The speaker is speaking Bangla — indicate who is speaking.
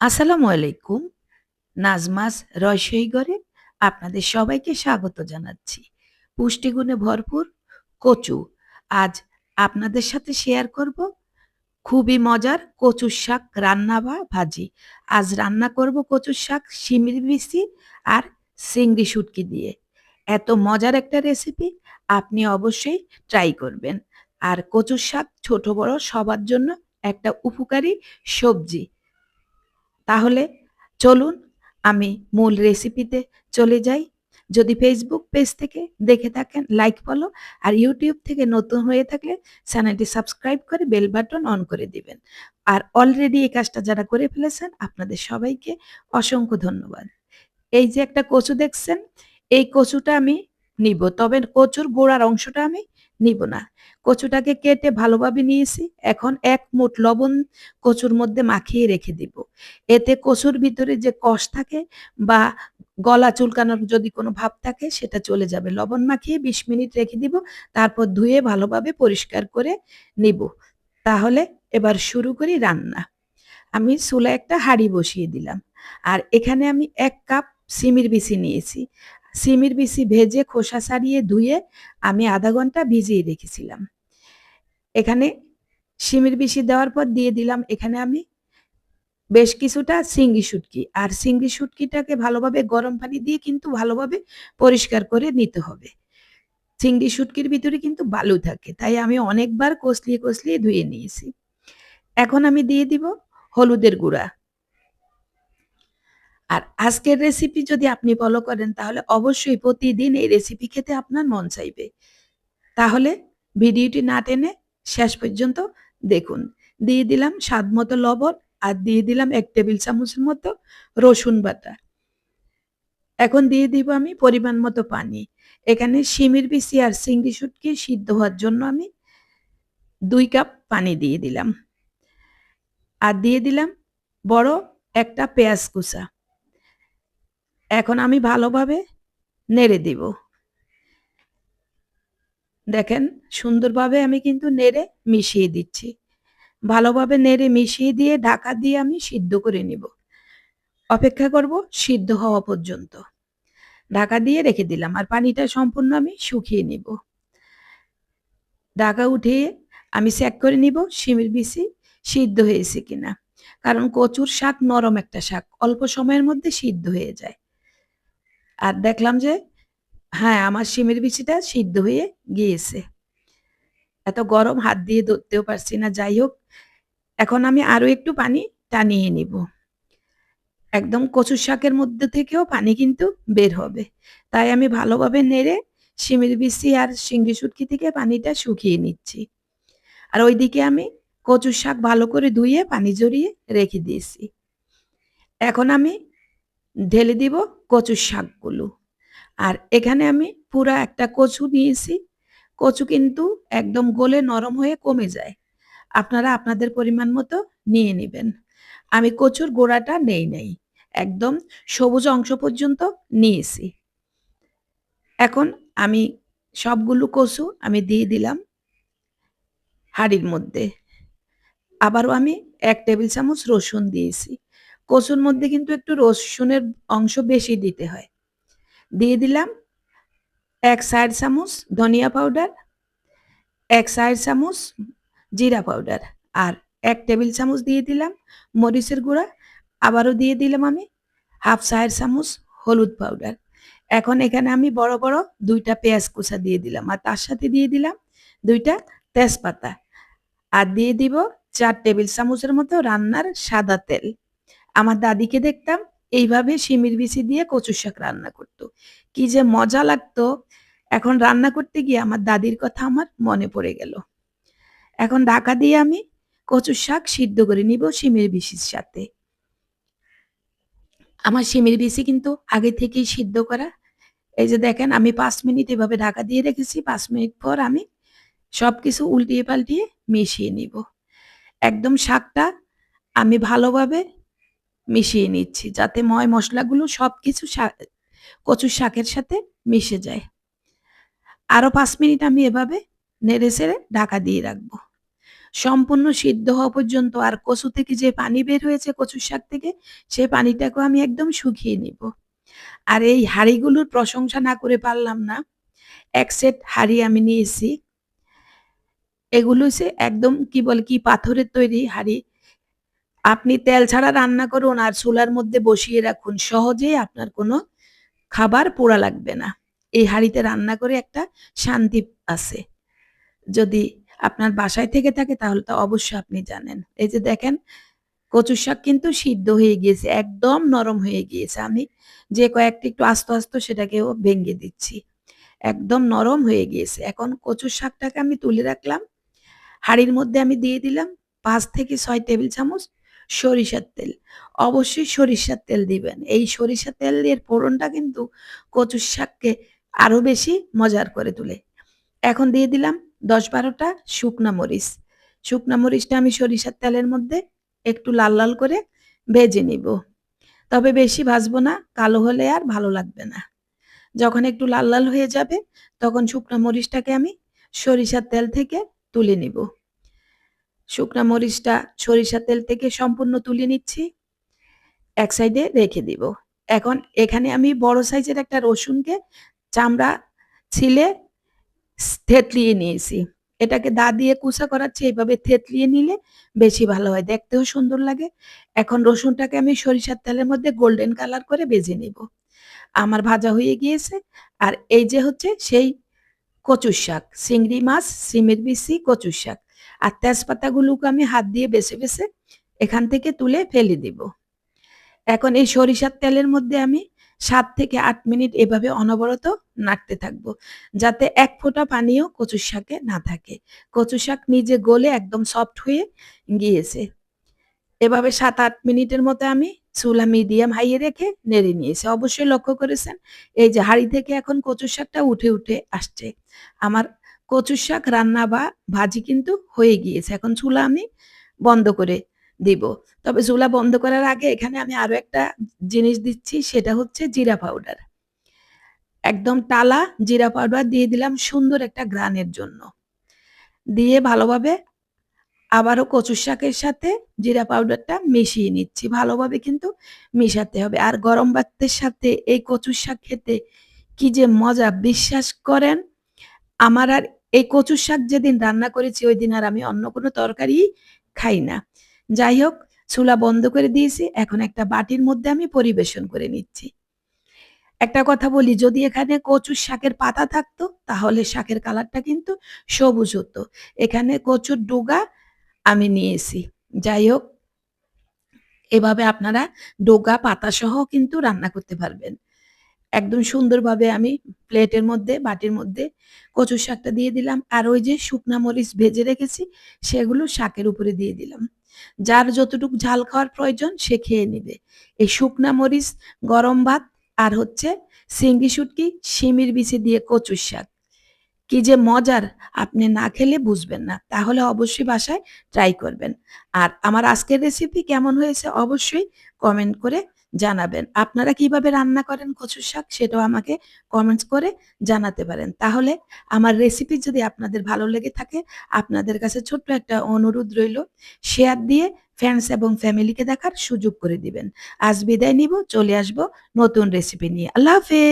Speaker 1: আসসালামু আলাইকুম। নাজমাস রয়সইগরে আপনাদের সবাইকে স্বাগত জানাচ্ছি। পুষ্টিগুণে ভরপুর কচু। আজ আপনাদের সাথে শেয়ার করব খুবই মজার কচুর শাক রান্না বা ভাজি। আজ রান্না করব কচুর শাক, শিমের বিচি আর চিংড়ি শুটকি দিয়ে। এত মজার একটা রেসিপি আপনি অবশ্যই ট্রাই করবেন। আর কচুর শাক ছোট বড় সবার জন্য একটা উপকারী সবজি। তাহলে চলুন আমি মূল রেসিপিতে চলে যাই। যদি ফেসবুক পেজ থেকে দেখে থাকেন লাইক ফলো আর ইউটিউব থেকে নতুন হয়ে থাকলে চ্যানেলটি সাবস্ক্রাইব করে বেল বাটন অন করে দিবেন। আর অলরেডি এই কাজটা যারা করে ফেলেছেন আপনাদের সবাইকে অসংখ্য ধন্যবাদ। এই যে একটা কচু দেখছেন, এই কচুটা আমি নিব। তবে কচুর গোড়ার অংশটা আমি নিব না। কচুটাকে কেটে ভালোভাবে নিয়েছি। এখন এক মুঠ লবণ কচুর মধ্যে মাখিয়ে রেখে দিব। এতে কচুর ভিতরে যে কষ থাকে বা গলা চুলকানোর যদি কোনো ভাব থাকে, সেটা চলে যাবে। লবণ মাখিয়ে ২০ মিনিট রেখে দিব। তারপর ধুয়ে ভালোভাবে পরিষ্কার করে নিব। তাহলে এবার শুরু করি রান্না। আমি চুলায় একটা হাঁড়ি বসিয়ে দিলাম। আর এখানে আমি এক কাপ সিমির বিচি নিয়েছি। সিমের বিচি ভেজে খোসা ছাড়িয়ে ধুয়ে আমি আধা ঘণ্টা ভিজিয়ে রেখেছিলাম। এখানে সিমের বিচি দেওয়ার পর দিয়ে দিলাম এখানে আমি বেশ কিছুটা চিংড়ি শুটকি। আর চিংড়ি শুটকিটাকে ভালোভাবে গরম পানি দিয়ে কিন্তু ভালোভাবে পরিষ্কার করে নিতে হবে। চিংড়ি শুটকির ভিতরে কিন্তু বালু থাকে। তাই আমি অনেকবার কষলিয়ে, কষলিয়ে ধুয়ে নিয়েছি। এখন আমি দিয়ে দিব হলুদের গুঁড়া। আর আজকের রেসিপি যদি আপনি ফলো করেন, তাহলে অবশ্যই প্রতিদিন এই রেসিপি খেতে আপনার মন চাইবে। তাহলে ভিডিওটি না টেনে শেষ পর্যন্ত দেখুন। দিয়ে দিলাম স্বাদ মতো লবণ আর দিয়ে দিলাম এক টেবিল চামচের মতো রসুন বাটা। এখন দিয়ে দিব আমি পরিমাণ মতো পানি। এখানে শিমির বিচি আর চিংড়ি শুটকি সিদ্ধ হওয়ার জন্য আমি দুই কাপ পানি দিয়ে দিলাম। আর দিয়ে দিলাম বড় একটা পেঁয়াজ কুচা। এখন আমি ভালোভাবে নেড়ে দিব। দেখেন, সুন্দরভাবে আমি কিন্তু নেড়ে মিশিয়ে দিচ্ছি। ভালোভাবে নেড়ে মিশিয়ে দিয়ে ঢাকা দিয়ে আমি সিদ্ধ করে নিব। অপেক্ষা করব সিদ্ধ হওয়া পর্যন্ত। ঢাকা দিয়ে রেখে দিলাম আর পানিটা সম্পূর্ণ আমি শুকিয়ে নিব। ঢাকা উঠিয়ে আমি চেক করে নিব শিমের বিচি সিদ্ধ হয়েছে কিনা। কারণ কচুর শাক নরম একটা শাক। অল্প সময়ের মধ্যে সিদ্ধ হয়ে যায়। আর দেখলাম যে হ্যাঁ, আমার শিমের বিচিটা সিদ্ধ হয়ে গিয়েছে। এত গরম হাত দিয়ে ধরতেও পারছি না। যাই হোক, এখন আমি আরও একটু পানি টানিয়ে নিব। একদম কচুর শাকের মধ্যে থেকেও পানি কিন্তু বের হবে। তাই আমি ভালোভাবে নেড়ে শিমের বিচি আর শিঙ্গি শুটকি থেকে পানিটা শুকিয়ে নিচ্ছি। আর ওইদিকে আমি কচুর শাক ভালো করে ধুয়ে পানি ঝরিয়ে রেখে দিয়েছি। এখন আমি ঢেলে দিব কচুর শাকগুলো। আর এখানে আমি পুরা একটা কচু নিয়েছি। কচু কিন্তু একদম গোলে নরম হয়ে কমে যায়। আপনারা আপনাদের পরিমাণ মতো নিয়ে নেবেন আমি কচুর গোড়াটা নেই নেই, একদম সবুজ অংশ পর্যন্ত নিয়েছি। এখন আমি সবগুলো কচু আমি দিয়ে দিলাম হাঁড়ির মধ্যে। আবারও আমি এক টেবিল চামচ রসুন দিয়েছি। কচুর মধ্যে কিন্তু একটু রসুনের অংশ বেশি দিতে হয়। দিয়ে দিলাম ১ চার চামচ ধনিয়া পাউডার, ১ চার চামচ জিরা পাউডার আর এক টেবিল চামচ দিয়ে দিলাম মরিচের গুঁড়া। আবারও দিয়ে দিলাম আমি হাফ চার চামচ হলুদ পাউডার। এখন এখানে আমি বড়, বড় দুইটা পেঁয়াজ কুচা দিয়ে দিলাম। আর তার সাথে দিয়ে দিলাম দুইটা তেজপাতা। আর দিয়ে দিব চার টেবিল চামচের মতো রান্নার সাদা তেল। আমার দাদিকে দেখতাম এইভাবে শিমির বিচি দিয়ে কচুর শাক রান্না করতো কি যে মজা লাগতো! এখন রান্না করতে গিয়ে আমার দাদির কথা আমার মনে পড়ে গেল। এখন ঢাকা দিয়ে আমি কচুর শাক সিদ্ধ করে নিব শিমের বিচির সাথে। আমার শিমের বিচি কিন্তু আগে থেকেই সিদ্ধ করা। এই যে দেখেন, আমি পাঁচ মিনিট এভাবে ঢাকা দিয়ে রেখেছি। পাঁচ মিনিট পর আমি সব কিছু উল্টিয়ে পাল্টিয়ে মিশিয়ে নিব। একদম শাকটা আমি ভালোভাবে মিশিয়ে নিচ্ছি, যাতে ময় মশলাগুলো সবকিছু শা, কচুর শাকের সাথে মিশে যায়। আরও পাঁচ মিনিট আমি এভাবে নেড়ে চেড়ে ঢাকা দিয়ে রাখব। সম্পূর্ণ সিদ্ধ হওয়া পর্যন্ত আর কচু থেকে যে পানি বের হয়েছে কচুর শাক থেকে সেই পানিটাকেও আমি একদম শুকিয়ে নিব আর এই হাঁড়িগুলোর প্রশংসা না করে পারলাম না, এক সেট হাঁড়ি আমি নিয়েছি এগুলো সে একদম কি বলে কি পাথরের তৈরি হাঁড়ি আপনি তেল ছাড়া রান্না করুন আর চুলার মধ্যে বসিয়ে রাখুন। সহজেই আপনার কোনো খাবার পোড়া লাগবে না। এই হাঁড়িতে রান্না করে একটা শান্তি আছে। যদি আপনার বাসায় থেকে থাকে তাহলে তো অবশ্যই আপনি জানেন। এই যে দেখেন, কচুর শাক কিন্তু সিদ্ধ হয়ে গিয়েছে, একদম নরম হয়ে গিয়েছে। আমি যে কয়েকটি একটু আস্তে আস্তে সেটাকেও ভেঙে দিচ্ছি। একদম নরম হয়ে গিয়েছে। এখন কচুর শাকটাকে আমি তুলে রাখলাম। হাঁড়ির মধ্যে আমি দিয়ে দিলাম পাঁচ থেকে ছয় টেবিল চামচ সরিষার তেল। অবশ্যই সরিষার তেল দিবেন। এই সরিষার তেল এর ফোড়নটা কিন্তু কচুর শাককে আরও বেশি মজার করে তুলে। এখন দিয়ে দিলাম দশ বারোটা শুকনা মরিচ। শুকনা মরিচটা আমি সরিষার তেলের মধ্যে একটু লাল লাল করে ভেজে নিব। তবে বেশি ভাজবো না, কালো হলে আর ভালো লাগবে না। যখন একটু লাল লাল হয়ে যাবে, তখন শুকনা মরিচটাকে আমি সরিষার তেল থেকে তুলে নিব। শুকনা মরিচটা সরিষার তেল থেকে সম্পূর্ণ তুলে নিচ্ছি। এক সাইডে রেখে দিব। এখন এখানে আমি বড় সাইজের একটা রসুনকে চামড়া ছিলে থেতলিয়ে নিয়েছি। এটাকে দা দিয়ে কুচা করাচ্ছি, এইভাবে থেতলিয়ে নিলে বেশি ভালো হয়। দেখতেও সুন্দর লাগে। এখন রসুনটাকে আমি সরিষার তেলের মধ্যে গোল্ডেন কালার করে বেজে নিব। আমার ভাজা হয়ে গিয়েছে। আর এই যে হচ্ছে সেই কচুর শাক, চিংড়ি মাছ, সিমের বিচি কচুর শাক। আর তেজপাতাগুলোকে আমি হাত দিয়ে বেছে বেছে এখান থেকে তুলে ফেলে দিব। এখন এই সরিষার তেলের মধ্যে আমি সাত থেকে আট মিনিট এভাবে অনবরত নাড়তে থাকব, যাতে এক ফোঁটা পানিও কচুর শাকে না থাকে। কচু শাক নিজে গলে একদম সফট হয়ে গিয়েছে। এভাবে সাত আট মিনিটের মতো আমি চুলা মিডিয়াম হাইয়ে রেখে নেড়ে নিয়েছি। অবশ্যই লক্ষ্য করেছেন, এই যে হাঁড়ি থেকে এখন কচুর শাকটা উঠে উঠে আসছে। আমার কচুর শাক রান্না বা ভাজি কিন্তু হয়ে গিয়েছে। এখন চুলা আমি বন্ধ করে দিব। তবে চুলা বন্ধ করার আগে এখানে আমি আরও একটা জিনিস দিচ্ছি, সেটা হচ্ছে জিরা পাউডার। একদম টালা জিরা পাউডার দিয়ে দিলাম সুন্দর একটা গ্রানের জন্য। দিয়ে ভালোভাবে আবারও কচুর শাকের সাথে জিরা পাউডারটা মিশিয়ে নিচ্ছি। ভালোভাবে কিন্তু মিশাতে হবে। আর গরম ভাতের সাথে এই কচুর শাক খেতে কি যে মজা! বিশ্বাস করেন, আমার আর এই কচুর শাক যেদিন রান্না করেছি ওই দিন আর আমি অন্য কোনো তরকারি খাই না। যাই হোক, চুলা বন্ধ করে দিয়েছি, এখন একটা বাটির মধ্যে আমি পরিবেশন করে নিচ্ছি। একটা কথা বলি, যদি এখানে কচুর শাকের পাতা থাকতো, তাহলে শাকের কালারটা কিন্তু সবুজ হতো। এখানে কচুর ডোগা আমি নিয়েছি। যাই হোক, এভাবে আপনারা ডোগা পাতা সহ কিন্তু রান্না করতে পারবেন। একদম সুন্দরভাবে আমি প্লেটের মধ্যে, বাটির মধ্যে কচুর শাকটা দিয়ে দিলাম। আর ওই যে শুকনা মরিচ ভেজে রেখেছি, সেগুলো শাকের উপরে দিয়ে দিলাম। যার যতটুকু ঝাল খাওয়ার প্রয়োজন, সে খেয়ে নেবে। এই শুকনা মরিচ, গরম ভাত আর হচ্ছে সিঙ্গি শুটকি, শিমির বিচি দিয়ে কচুর শাক। কি যে মজার, আপনি না খেলে বুঝবেন না। তাহলে অবশ্যই বাসায় ট্রাই করবেন। আর আমার আজকের রেসিপি কেমন হয়েছে, অবশ্যই কমেন্ট করে জানাবেন। আপনারা কীভাবে রান্না করেন কচুর শাক সেটাও আমাকে কমেন্টস করে জানাতে পারেন। তাহলে আমার রেসিপি যদি আপনাদের ভালো লেগে থাকে, আপনাদের কাছে ছোট্ট একটা অনুরোধ রইল শেয়ার দিয়ে ফ্রেন্ডস এবং ফ্যামিলিকে দেখার সুযোগ করে দিবেন। আজ বিদায় নিব, চলে আসব নতুন রেসিপি নিয়ে। আল্লাহ হাফেজ!